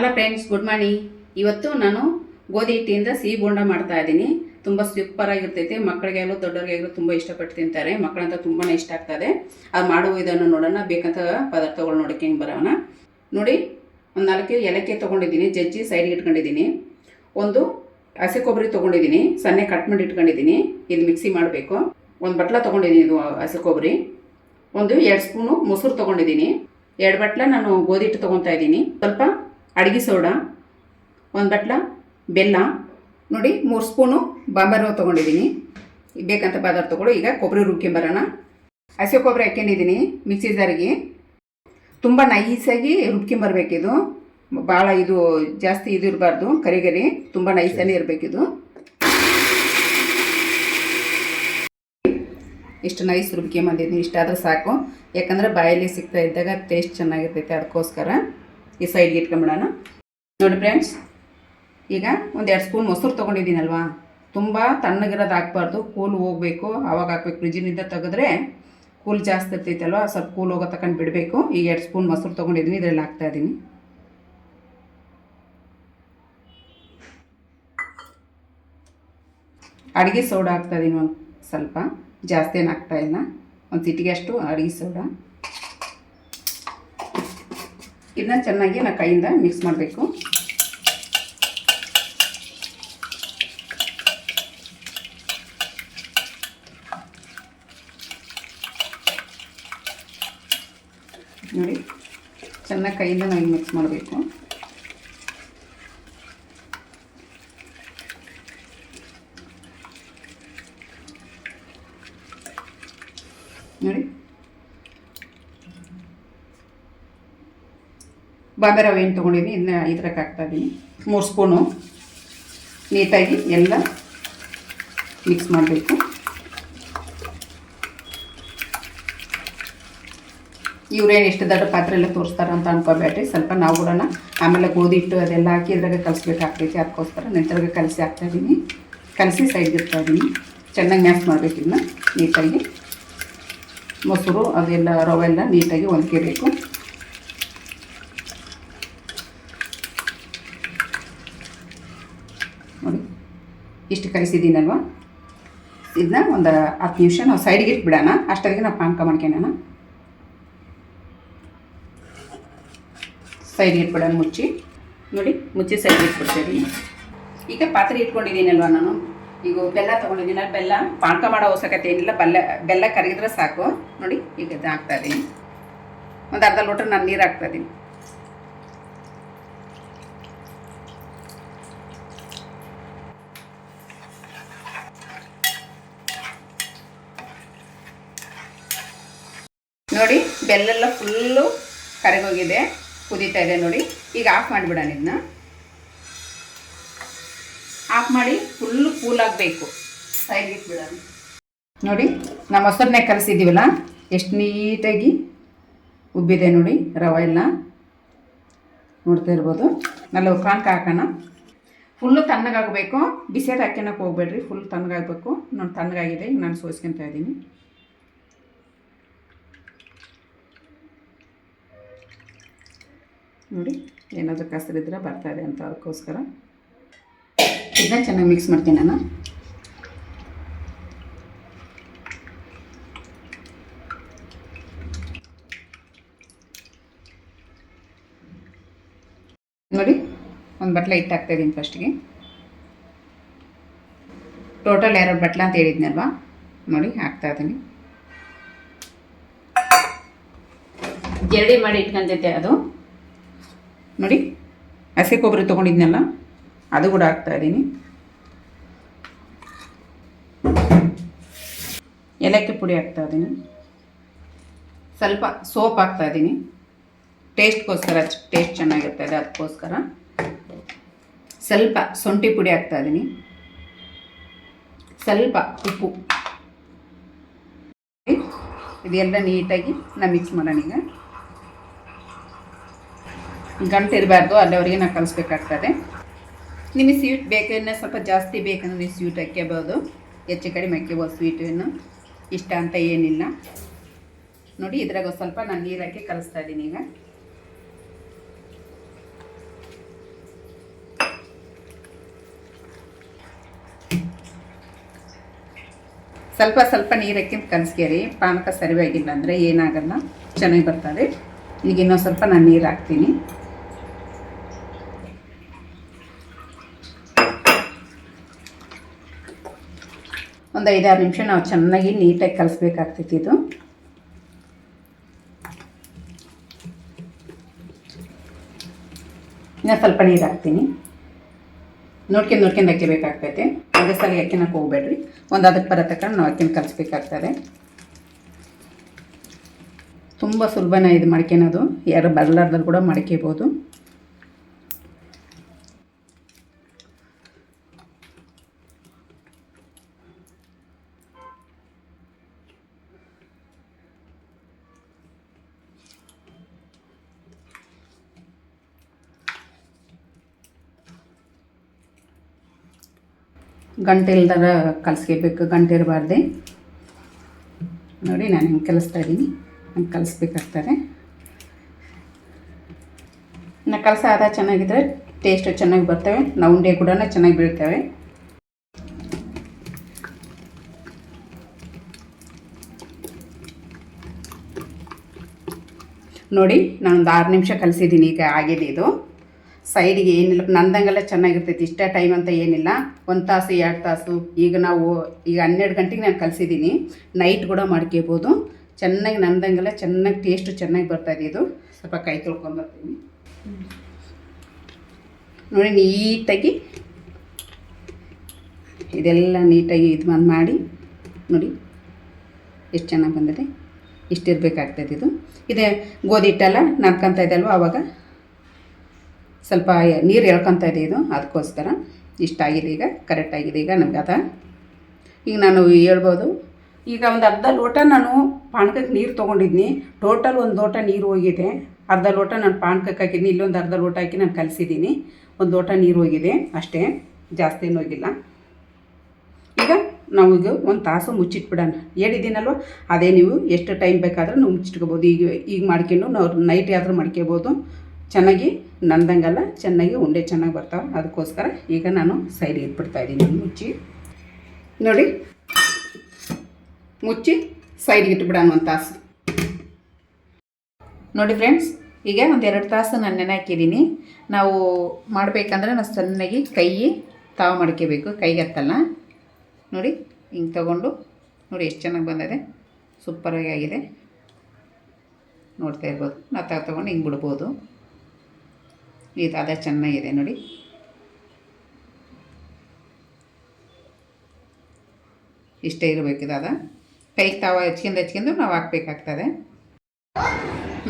Hello friends good morning ಇವತ್ತು ನಾನು ಗೋಧಿ ಹಿಟ್ಟಿಂದ ಸಿಹಿ ಬೋಂಡ ಮಾಡ್ತಾ ಇದ್ದೀನಿ. ತುಂಬ ಸೂಪರ್ ಆಗಿರ್ತೈತೆ. ಮಕ್ಕಳಿಗೆಲ್ಲೂ, ದೊಡ್ಡವರಿಗೆಲ್ಲೂ ತುಂಬ ಇಷ್ಟಪಟ್ಟು ತಿಂತಾರೆ. ಮಕ್ಕಳಂತ ತುಂಬಾ ಇಷ್ಟ ಆಗ್ತದೆ. ಅದು ಮಾಡುವ ಇದನ್ನು ನೋಡೋಣ. ಬೇಕಂತ ಪದಾರ್ಥಗಳು ನೋಡೋಕೆ ಹಿಂಗೆ ಬರೋಣ. ನೋಡಿ, ಒಂದು ನಾಲ್ಕು ಏಲಕ್ಕಿ ತೊಗೊಂಡಿದ್ದೀನಿ. ಜಜ್ಜಿ ಸೈಡ್ಗೆ ಇಟ್ಕೊಂಡಿದ್ದೀನಿ. ಒಂದು ಹಸಿ ಕೊಬ್ಬರಿ ತೊಗೊಂಡಿದ್ದೀನಿ. ಸಣ್ಣ ಕಟ್ ಮಾಡಿ ಇಟ್ಕೊಂಡಿದ್ದೀನಿ. ಇದು ಮಿಕ್ಸಿ ಮಾಡಬೇಕು. ಒಂದು ಬಟ್ಲ ತೊಗೊಂಡಿದ್ದೀನಿ ಇದು ಹಸಿ ಕೊಬ್ಬರಿ. ಒಂದು ಎರಡು ಸ್ಪೂನು ಮೊಸರು ತೊಗೊಂಡಿದ್ದೀನಿ. ಎರಡು ಬಟ್ಲ ನಾನು ಗೋಧಿ ಹಿಟ್ಟು ತೊಗೊತಾ ಇದ್ದೀನಿ. ಸ್ವಲ್ಪ ಅಡುಗೆ ಸೋಡಾ, ಒಂದು ಬಟ್ಲ ಬೆಲ್ಲ, ನೋಡಿ ಮೂರು ಸ್ಪೂನು ಬಾಂಬಾರ್ ತೊಗೊಂಡಿದ್ದೀನಿ. ಬೇಕಂತ ಪದಾರ್ಥಗಳು ಈಗ ಕೊಬ್ಬರಿ ರುಬ್ಕೊಂಬರೋಣ. ಹಸಿ ಕೊಬ್ಬರಿ ಹಾಕ್ಕೊಂಡಿದ್ದೀನಿ ಮಿಕ್ಸಿ ಜಾರಿಗೆ. ತುಂಬ ನೈಸಾಗಿ ರುಬ್ಕೊಂಬರ್ಬೇಕಿದು ಭಾಳ ಇದು. ಜಾಸ್ತಿ ಇದು ಇರಬಾರ್ದು, ಕರಿಗರಿ. ತುಂಬ ನೈಸಲ್ಲಿ ಇರಬೇಕಿದು ಇಷ್ಟು ನೈಸ್ ರುಬ್ಕೊಂಬಂದಿದ್ದೀನಿ. ಇಷ್ಟಾದರೆ ಸಾಕು. ಯಾಕಂದರೆ ಬಾಯಲ್ಲಿ ಸಿಗ್ತಾ ಇದ್ದಾಗ ಟೇಸ್ಟ್ ಚೆನ್ನಾಗಿರ್ತೈತೆ ಅದಕ್ಕೋಸ್ಕರ. ಈ ಸೈಡ್ಗೆ ಇಟ್ಕೊಂಬಿಡೋಣ. ನೋಡಿ ಫ್ರೆಂಡ್ಸ್ ಈಗ ಒಂದು ಎರಡು ಸ್ಪೂನ್ ಮೊಸರು ತೊಗೊಂಡಿದ್ದೀನಲ್ವಾ? ತುಂಬ ತಣ್ಣಗಿರೋದು ಹಾಕ್ಬಾರ್ದು, ಕೂಲ್ ಹೋಗಬೇಕು. ಆವಾಗ ಹಾಕ್ಬೇಕು. ಫ್ರಿಜ್ಜಿನಿಂದ ತೆಗೆದ್ರೆ ಕೂಲ್ ಜಾಸ್ತಿ ಇರ್ತೈತಲ್ವ? ಸ್ವಲ್ಪ ಕೂಲ್ ಹೋಗೋ ತಗೊಂಡು ಬಿಡಬೇಕು. ಈಗ ಎರಡು ಸ್ಪೂನ್ ಮೊಸರು ತೊಗೊಂಡಿದ್ದೀನಿ, ಇದರಲ್ಲಿ ಹಾಕ್ತಾ ಇದ್ದೀನಿ. ಅಡುಗೆ ಸೋಡಾ ಹಾಕ್ತಾಯಿದ್ದೀನಿ ಒಂದು ಸ್ವಲ್ಪ. ಜಾಸ್ತಿ ಏನು ಹಾಕ್ತಾಯಿಲ್ಲ ಒಂದು ಸಿಟಿಗೆ ಅಷ್ಟು ಅಡುಗೆ ಸೋಡಾ. ಇದನ್ನ ಚೆನ್ನಾಗಿ ನಾ ಕೈಯಿಂದ ಮಿಕ್ಸ್ ಮಾಡಬೇಕು. ನೋಡಿ ಚೆನ್ನಾಗಿ ಕೈಯಿಂದ ನಾವು ಮಿಕ್ಸ್ ಮಾಡಬೇಕು ನೋಡಿ ಬಾಂಬೆ ರವೆ ಏನು ತೊಗೊಂಡಿದ್ದೀನಿ ಇದನ್ನ ಇದ್ರಕ್ಕೆ ಹಾಕ್ತಾ ಇದ್ದೀನಿ ಮೂರು ಸ್ಪೂನು ನೀಟಾಗಿ ಎಲ್ಲ ಮಿಕ್ಸ್ ಮಾಡಬೇಕು. ಇವ್ರೇನು ಎಷ್ಟು ದೊಡ್ಡ ಪಾತ್ರೆ ಎಲ್ಲ ತೋರಿಸ್ತಾರೆ ಅಂತ ಅನ್ಕೋಬೇಡ್ರಿ. ಸ್ವಲ್ಪ ನಾವು ಕೂಡ ಆಮೇಲೆ ಗೋಧಿ ಹಿಟ್ಟು ಅದೆಲ್ಲ ಹಾಕಿ ಇದ್ರಾಗ ಕಲಿಸ್ಬೇಕಾಗ್ತೈತಿ ಅದಕ್ಕೋಸ್ಕರ ನಂತರಾಗ ಕಲಸಿ ಹಾಕ್ತಾ ಇದ್ದೀನಿ ಕಲಸಿ ಸೈಡ್ಗೆ ಇರ್ತಾ ಇದ್ದೀನಿ ಚೆನ್ನಾಗಿ ಮ್ಯಾಸ್ ಮಾಡಬೇಕು ಇದನ್ನ ನೀಟಾಗಿ ಮೊಸರು ಅದೆಲ್ಲ ರವೆ ಎಲ್ಲ ನೀಟಾಗಿ ಹೊಂದ್ಕೋಬೇಕು ನೋಡಿ ಇಷ್ಟು ಕಲಿಸಿದ್ದೀನಲ್ವ? ಇದನ್ನ ಒಂದು ಹತ್ತು ನಿಮಿಷ ನಾವು ಸೈಡ್ಗೆ ಇಟ್ಬಿಡೋಣ. ಅಷ್ಟೊತ್ತಿಗೆ ನಾವು ಪಾನಕ ಮಾಡ್ಕೊಳ್ಳೋಣ ಸೈಡ್ಗೆ ಇಟ್ಬಿಡೋಣ ಮುಚ್ಚಿ. ನೋಡಿ, ಮುಚ್ಚಿ ಸೈಡ್ಗೆ ಇಟ್ಬಿಡ್ತೀವಿ. ಈಗ ಪಾತ್ರೆ ಇಟ್ಕೊಂಡಿದ್ದೀನಲ್ವ ನಾನು? ಈಗ ಬೆಲ್ಲ ತೊಗೊಂಡಿದ್ದೀನಲ್ಲ, ಬೆಲ್ಲ. ಪಾನಕ ಮಾಡೋ ಅವಶ್ಯಕತೆ ಏನಿಲ್ಲ, ಬೆಲ್ಲ ಬೆಲ್ಲ ಕರಗಿದ್ರೆ ಸಾಕು. ನೋಡಿ, ಈಗ ಹಾಕ್ತಾ ಇದ್ದೀನಿ ಒಂದು ಅರ್ಧ ಲೋಟ್ರ್ ನಾನು ನೀರು ಹಾಕ್ತಾ ನೋಡಿ, ಬೆಲ್ಲೆಲ್ಲ ಫುಲ್ಲು ಕರಗೋಗಿದೆ, ಕುದೀತಾ ಇದೆ ನೋಡಿ. ಈಗ ಆಫ್ ಮಾಡಿಬಿಡೋಣ ಇದನ್ನ ಆಫ್ ಮಾಡಿ ಫುಲ್ಲು ಕೂಲ್ ಆಗಬೇಕು. ಸೈಡ್ ಇಟ್ಬಿಡೋಣ. ನೋಡಿ ನಮ್ಮ ಮೊಸರನ್ನೇ ಕಲಿಸಿದ್ದೀವಲ್ಲ ಎಷ್ಟು ನೀಟಾಗಿ ಉಬ್ಬಿದೆ ನೋಡಿ ರವೆ ಎಲ್ಲ. ನೋಡ್ತಾ ಇರ್ಬೋದು. ನಾಲ್ಕು ಕ್ರಾಂಕ್ ಹಾಕೋಣ. ಫುಲ್ಲು ತಣ್ಣಗಾಗಬೇಕು. ಬಿಸಿಯಾದ ಹಾಕ್ಯನಕ್ಕೆ ಹೋಗ್ಬೇಡ್ರಿ, ಫುಲ್ ತಣ್ಣಗಾಗಬೇಕು. ನಾನು ತಣ್ಣಗಾಗಿದೆ. ನಾನು ಸೋಸ್ಕೊತಾ ಇದ್ದೀನಿ. ನೋಡಿ, ಏನಾದರೂ ಕಸರಿದ್ರೆ ಬರ್ತಾ ಇದೆ ಅಂತ ಅದಕ್ಕೋಸ್ಕರ ಇದನ್ನ ಚೆನ್ನಾಗಿ ಮಿಕ್ಸ್ ಮಾಡ್ತೀನಿ ನಾನು. ನೋಡಿ, ಒಂದು ಬಟ್ಲ ಹಿಟ್ಟು ಹಾಕ್ತಾಯಿದ್ದೀನಿ ಫಸ್ಟಿಗೆ ಟೋಟಲ್ ಎರಡು ಬಟ್ಲ ಅಂತ ಹೇಳಿದ್ನಲ್ವಾ? ನೋಡಿ, ಹಾಕ್ತಾ ಇದ್ದೀನಿ ಜರಡಿ ಮಾಡಿ ಇಟ್ಕೊಂತೈತೆ ಅದು. ನೋಡಿ, ಹಸಿ ಕೊಬ್ಬರಿ ತೊಗೊಂಡಿದ್ನಲ್ಲ, ಅದು ಕೂಡ ಹಾಕ್ತಾ ಇದ್ದೀನಿ. ಏಲಕ್ಕಿ ಪುಡಿ ಹಾಕ್ತಾ ಇದ್ದೀನಿ. ಸ್ವಲ್ಪ ಸೋಪ್ ಹಾಕ್ತಾ ಇದ್ದೀನಿ. ಟೇಸ್ಟ್ಗೋಸ್ಕರ ಟೇಸ್ಟ್ ಚೆನ್ನಾಗಿರ್ತದೆ ಅದಕ್ಕೋಸ್ಕರ. ಸ್ವಲ್ಪ ಶುಂಠಿ ಪುಡಿ ಹಾಕ್ತಾ ಇದ್ದೀನಿ. ಸ್ವಲ್ಪ ಉಪ್ಪು. ಇದೆಲ್ಲ ನೀಟಾಗಿ ನಾನು ಮಿಕ್ಸ್ ಮಾಡೋಣ ಈಗ ಗಂಟು ಇರಬಾರ್ದು, ಅಲ್ಲಿವರೆಗೆ ನಾವು ಕಲಿಸ್ಬೇಕಾಗ್ತದೆ. ನಿಮಗೆ ಸ್ವೀಟ್ ಬೇಕನ್ನ ಸ್ವಲ್ಪ ಜಾಸ್ತಿ ಬೇಕಂದರೆ ಸ್ವೀಟ್ ಹಾಕ್ಕೋಬೋದು ಹೆಚ್ಚು ಕಡಿಮೆ ಹಾಕ್ಕೋಬೋದು ಸ್ವೀಟನ್ನು ಇಷ್ಟ ಅಂತ ಏನಿಲ್ಲ. ನೋಡಿ, ಇದ್ರಾಗ ಸ್ವಲ್ಪ ನಾನು ನೀರು ಹಾಕಿ ಕಲಿಸ್ತಾ ಇದ್ದೀನಿ ಈಗ. ಸ್ವಲ್ಪ ಸ್ವಲ್ಪ ನೀರು ಹಾಕಿ ಕಲಿಸ್ಕೇರಿ. ಪಾನಕ ಸರಿಯಾಗಿಲ್ಲ ಅಂದರೆ ಏನಾಗಲ್ಲ. ಚೆನ್ನಾಗಿ ಬರ್ತದೆ. ಈಗ ಇನ್ನೊಂದು ಸ್ವಲ್ಪ ನಾನು ನೀರು ಹಾಕ್ತೀನಿ. ಒಂದು ಐದಾರು ನಿಮಿಷ ನಾವು ಚೆನ್ನಾಗಿ ನೀಟಾಗಿ ಕಲಿಸ್ಬೇಕಾಗ್ತೈತಿ ಇದು. ಇನ್ನು ಸ್ವಲ್ಪ ನೀರು ಹಾಕ್ತೀನಿ. ನೋಡ್ಕೊಂಡು ನೋಡ್ಕೊಂಡು ಹಾಕಿಬೇಕಾಗ್ತೈತೆ ಒಂದೇ ಸಲ ಹಾಕಿನಕ್ಕೆ ಹೋಗ್ಬೇಡ್ರಿ ಒಂದು ಅದಕ್ಕೆ ಬರೋ ತಕ್ಕ ನಾವು ಹಾಕಿನ ಕಲಿಸ್ಬೇಕಾಗ್ತದೆ. ತುಂಬ ಸುಲಭನ ಇದು ಮಡ್ಕೊಳೋದು ಯಾರು ಬರಲಾರ್ದಲ್ಲಿ ಕೂಡ ಮಾಡ್ಕೋಬೋದು. ಗಂಟೆ ಇಲ್ದಾಗ ಕಲಿಸ್ಕೋಬೇಕು, ಗಂಟೆ ಇರಬಾರ್ದೆ. ನೋಡಿ, ನಾನು ಹಿಂಗೆ ಕಲಿಸ್ತಾ ಇದ್ದೀನಿ. ಹಂಗೆ ಕಲಿಸ್ಬೇಕಾಗ್ತಾರೆ. ಇನ್ನು ಕಲಸ ಆದ ಚೆನ್ನಾಗಿದ್ರೆ ಟೇಸ್ಟ್ ಚೆನ್ನಾಗಿ ಬರ್ತವೆ. ನಾವು ಉಂಡೆ ಕೂಡ ಚೆನ್ನಾಗಿ ಬೀಳ್ತವೆ. ನೋಡಿ, ನಾನೊಂದು ಆರು ನಿಮಿಷ ಕಲಿಸಿದ್ದೀನಿ, ಈಗ ಆಗಿದೆ ಇದು. ಸೈಡಿಗೆ ಏನಿಲ್ಲ, ನಂದಂಗೆಲ್ಲ ಚೆನ್ನಾಗಿರ್ತೈತಿ, ಇಷ್ಟೇ ಟೈಮ್ ಅಂತ ಏನಿಲ್ಲ. ಒಂದು ತಾಸು, ಎರಡು ತಾಸು, ಈಗ ನಾವು, ಈಗ ಹನ್ನೆರಡು ಗಂಟೆಗೆ ನಾನು ಕಲಿಸಿದ್ದೀನಿ ನೈಟ್ ಕೂಡ ಮಾಡ್ಕೋಬೋದು. ಚೆನ್ನಾಗಿ ನಂದಂಗೆಲ್ಲ ಚೆನ್ನಾಗಿ ಟೇಸ್ಟು ಚೆನ್ನಾಗಿ ಬರ್ತಾಯಿದೆ ಇದು ಸ್ವಲ್ಪ ಕೈ ತೊಳ್ಕೊಂಬರ್ತೀನಿ ನೋಡಿ, ನೀಟಾಗಿ ಇದೆಲ್ಲ ನೀಟಾಗಿ ಇದು ಮಾಡಿ ನೋಡಿ, ಎಷ್ಟು ಚೆನ್ನಾಗಿ ಬಂದಿದೆ. ಇಷ್ಟಿರಬೇಕಾಗ್ತದೆ ಇದು. ಇದೇ ಗೋಧಿ ಹಿಟ್ಟೆಲ್ಲ ನಾದ್ಕೊಂತ ಇದೆ ಆವಾಗ ಸ್ವಲ್ಪ ನೀರು ಎಳ್ಕೊತ ಇದೆ ಇದು ಅದಕ್ಕೋಸ್ಕರ ಇಷ್ಟಾಗಿದೆ ಈಗ ಕರೆಕ್ಟಾಗಿದೆ ಈಗ ನಮ್ಗೆ ಅದ. ಈಗ ನಾನು ಹೇಳ್ಬೋದು, ಈಗ ಒಂದು ಅರ್ಧ ಲೋಟ ನಾನು ಪಾನಕಕ್ಕೆ ನೀರು ತೊಗೊಂಡಿದ್ನಿ. ಟೋಟಲ್ ಒಂದು ಲೋಟ ನೀರು ಹೋಗಿದೆ. ಅರ್ಧ ಲೋಟ ನಾನು ಪಾನಕಕ್ಕೆ ಹಾಕಿದ್ದೀನಿ ಇಲ್ಲೊಂದು ಅರ್ಧ ಲೋಟ ಹಾಕಿ ನಾನು ಕಲಿಸಿದ್ದೀನಿ ಒಂದು ಲೋಟ ನೀರು ಹೋಗಿದೆ, ಅಷ್ಟೇ, ಜಾಸ್ತಿ ಏನು ಹೋಗಿಲ್ಲ. ಈಗ ನಾವು ಈಗ ಒಂದು ತಾಸು ಮುಚ್ಚಿಟ್ಬಿಡೋಣ. ಹೇಳಿದ್ದೀನಲ್ವ? ಅದೇ ನೀವು ಎಷ್ಟು ಟೈಮ್ ಬೇಕಾದರೂ ನಾವು ಮುಚ್ಚಿಟ್ಕೋಬೋದು. ಈಗ ಈಗ ಮಾಡ್ಕೊಂಡು ನಾವು ನೈಟ್ ಆದರೂ ಮಾಡ್ಕೋಬೋದು. ಚೆನ್ನಾಗಿ ನಂದಂಗಲ್ಲ, ಚೆನ್ನಾಗಿ ಉಂಡೆ ಚೆನ್ನಾಗಿ ಬರ್ತಾವೆ. ಅದಕ್ಕೋಸ್ಕರ ಈಗ ನಾನು ಸೈಡ್ ಇಟ್ಬಿಡ್ತಾ ಇದ್ದೀನಿ. ಮುಚ್ಚಿ. ನೋಡಿ, ಮುಚ್ಚಿ ಸೈಡ್ಗೆ ಇಟ್ಬಿಡೋಣ ಒಂದು ತಾಸು. ನೋಡಿ ಫ್ರೆಂಡ್ಸ್ ಈಗ ಒಂದು ಎರಡು ತಾಸು ನಾನು ನೆನೆ ಹಾಕಿದ್ದೀನಿ ನಾವು ಮಾಡಬೇಕಂದ್ರೆ ನಾವು ಚೆನ್ನಾಗಿ ಕೈ ತಾವು ಮಾಡ್ಕೋಬೇಕು. ಕೈಗೆ ಹತ್ತಲ್ಲ ನೋಡಿ, ಹಿಂಗೆ ತಗೊಂಡು. ನೋಡಿ, ಎಷ್ಟು ಚೆನ್ನಾಗಿ ಬಂದಿದೆ. ಸೂಪರಾಗಿ ಆಗಿದೆ. ನೋಡ್ತಾ ಇರ್ಬೋದು. ನಾವು ತಗೊಂಡು ಹಿಂಗೆ ಬಿಡ್ಬೋದು. ಇದು ಅದೇ ಚೆನ್ನಾಗಿದೆ ನೋಡಿ. ಇಷ್ಟೇ ಇರಬೇಕು ಇದಾದ. ಕೈಗೆ ತಾವ ಹೆಚ್ಕೊಂಡು ಹೆಚ್ಕೊಂಡು ನಾವು ಹಾಕ್ಬೇಕಾಗ್ತದೆ.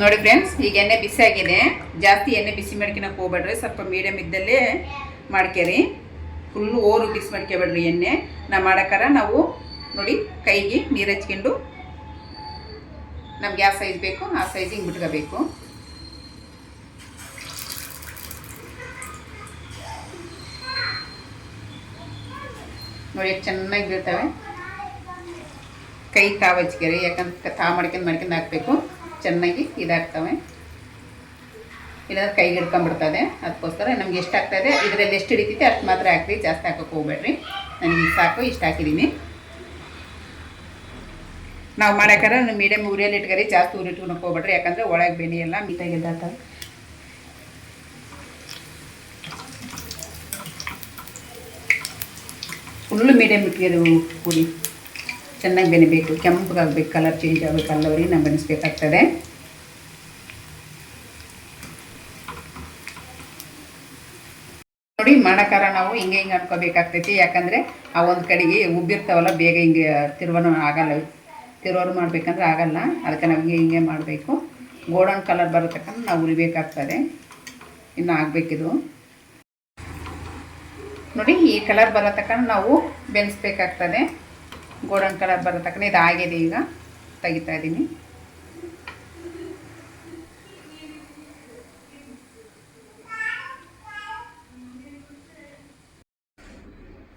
ನೋಡಿ ಫ್ರೆಂಡ್ಸ್ ಈಗ ಎಣ್ಣೆ ಬಿಸಿ ಆಗಿದೆ. ಜಾಸ್ತಿ ಎಣ್ಣೆ ಬಿಸಿ ಮಾಡ್ಕೊಳಕ್ಕೆ ಹೋಗ್ಬೇಡ್ರಿ. ಸ್ವಲ್ಪ ಮೀಡಿಯಮ್ ಇದ್ದಲ್ಲೇ ಮಾಡ್ಕೇರಿ. ಫುಲ್ಲು ಓರು ಬಿಸಿ ಮಾಡ್ಕೊಬೇಡ್ರಿ ಎಣ್ಣೆ. ನಾವು ಮಾಡೋಕ್ಕಾರ ನಾವು ನೋಡಿ ಕೈಗೆ ನೀರು ಹಚ್ಕೊಂಡು ನಮ್ಗೆ ಯಾವ ಸೈಜ್ ಬೇಕು ಆ ಸೈಜಿಗೆ ಬಿಟ್ಕೋಬೇಕು. ಎಷ್ಟು ಚೆನ್ನಾಗಿ ಬೀಳ್ತವೆ ಕೈ ತಾವು ಹಚ್ಕೇರಿ ಯಾಕಂದ್ರೆ ತಾ ಮಾಡ್ಕೊಂಡು ಮಾಡ್ಕೊಂಡು ಹಾಕಬೇಕು. ಚೆನ್ನಾಗಿ ಇದಾಗ್ತವೆ. ಇಲ್ಲಾಂದ್ರೆ ಕೈಗೆ ಹಿಡ್ಕೊಂಡ್ಬಿಡ್ತದೆ. ಅದಕ್ಕೋಸ್ಕರ ನಮ್ಗೆ ಎಷ್ಟು ಆಗ್ತದೆ, ಇದರಲ್ಲಿ ಎಷ್ಟು ಹಿಡಿತೈತೆ ಅಷ್ಟು ಮಾತ್ರ ಹಾಕ್ರಿ, ಜಾಸ್ತಿ ಹಾಕೋಕೆ ಹೋಗ್ಬೇಡ್ರಿ. ನನಗೆ ಸಾಕು, ಇಷ್ಟು ಹಾಕಿದ್ದೀನಿ ನಾವು ಮಾಡೋಕ್ಕಾರ ಮೀಡಿಯಮ್ ಉರಿಯಲ್ಲಿ ಇಟ್ಕರಿ, ಜಾಸ್ತಿ ಉರಿ ಇಟ್ಕೊಳಕ್ಕೆ ಹೋಗ್ಬೇಡ್ರಿ ಯಾಕಂದರೆ ಒಳಗೆ ಬೆನಿ ಎಲ್ಲ ನೀಟಾಗಿ ಫುಲ್ಲು ಮೀಡಿಯಮ್ ಇಟ್ಟಿಗೆ ಪುಡಿ. ಚೆನ್ನಾಗಿ ಬೆನಿಬೇಕು. ಕೆಂಪಗಾಗಬೇಕು ಕಲರ್ ಚೇಂಜ್ ಆಗಬೇಕು ಅಲ್ಲವರಿಗೆ ನಾವು ಬೆನಿಸ್ಬೇಕಾಗ್ತದೆ. ನೋಡಿ ಮಾಡೋಕಾರ ನಾವು ಹಿಂಗೆ ಹಿಂಗೆ ಅನ್ಕೋಬೇಕಾಗ್ತೈತಿ ಯಾಕಂದರೆ ಆ ಒಂದು ಕಡೆಗೆ ಉಬ್ಬಿರ್ತಾವಲ್ಲ, ಬೇಗ ಹಿಂಗೆ ತಿರುವನು ಆಗಲ್ಲ. ತಿರುವರು ಮಾಡಬೇಕಂದ್ರೆ ಆಗಲ್ಲ. ಅದಕ್ಕೆ ನಾವು ಹಿಂಗೆ ಹಿಂಗೆ ಮಾಡಬೇಕು. ಗೋಡನ್ ಕಲರ್ ಬರತಕ್ಕಂಥ ನಾವು ಉರಿಬೇಕಾಗ್ತದೆ. ಇನ್ನು ಆಗಬೇಕಿದು. ನೋಡಿ, ಈ ಕಲರ್ ಬರೋ ತಕ್ಕ ನಾವು ಬೆಳೆಸ್ಬೇಕಾಗ್ತದೆ ಗೋಡನ್ ಕಲರ್ ಬರೋ ತಕ್ಕ ಇದು ಆಗಿದೆ ಈಗ. ತೆಗಿತಾ ಇದ್ದೀನಿ.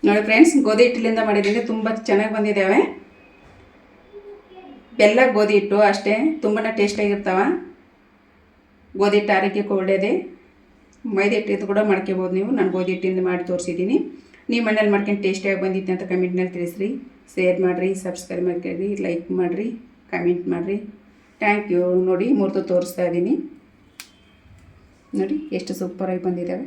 ನೋಡಿ ಫ್ರೆಂಡ್ಸ್ ಗೋಧಿ ಹಿಟ್ಟಿಲಿಂದ ಮಾಡಿದ್ದೀನಿ ತುಂಬ ಚೆನ್ನಾಗಿ ಬಂದಿದ್ದಾವೆ. ಬೆಲ್ಲ ಗೋಧಿ ಹಿಟ್ಟು ಅಷ್ಟೇ ತುಂಬಾ ಟೇಸ್ಟಾಗಿರ್ತಾವ ಗೋಧಿ ಹಿಟ್ಟು ಆರೋಗ್ಯಕ್ಕೆ ಒಳ್ಳೆಯದೇ ಮೈದಾ ಹಿಟ್ಟಿಂದ ಕೂಡ ಮಾಡ್ಕೋಬೋದು ನೀವು. ನಾನು ಗೋಧಿ ಹಿಟ್ಟಿಂದ ಮಾಡಿ ತೋರಿಸಿದ್ದೀನಿ. ನೀವು ಮನೇಲಿ ಮಾಡ್ಕೊಂಡು ಟೇಸ್ಟಿಯಾಗಿ ಬಂದಿತ್ತು ಅಂತ ಕಮೆಂಟ್ನಲ್ಲಿ ತಿಳಿಸ್ರಿ. ಶೇರ್ ಮಾಡಿರಿ ಸಬ್ಸ್ಕ್ರೈಬ್ ಮಾಡ್ಕೊಳ್ರಿ ಲೈಕ್ ಮಾಡಿರಿ ಕಮೆಂಟ್ ಮಾಡಿರಿ. ಥ್ಯಾಂಕ್ ಯು ನೋಡಿ, ಮೂರ್ತು ತೋರಿಸ್ತಾ ಇದ್ದೀನಿ ನೋಡಿ, ಎಷ್ಟು ಸೂಪರಾಗಿ ಬಂದಿದ್ದಾವೆ.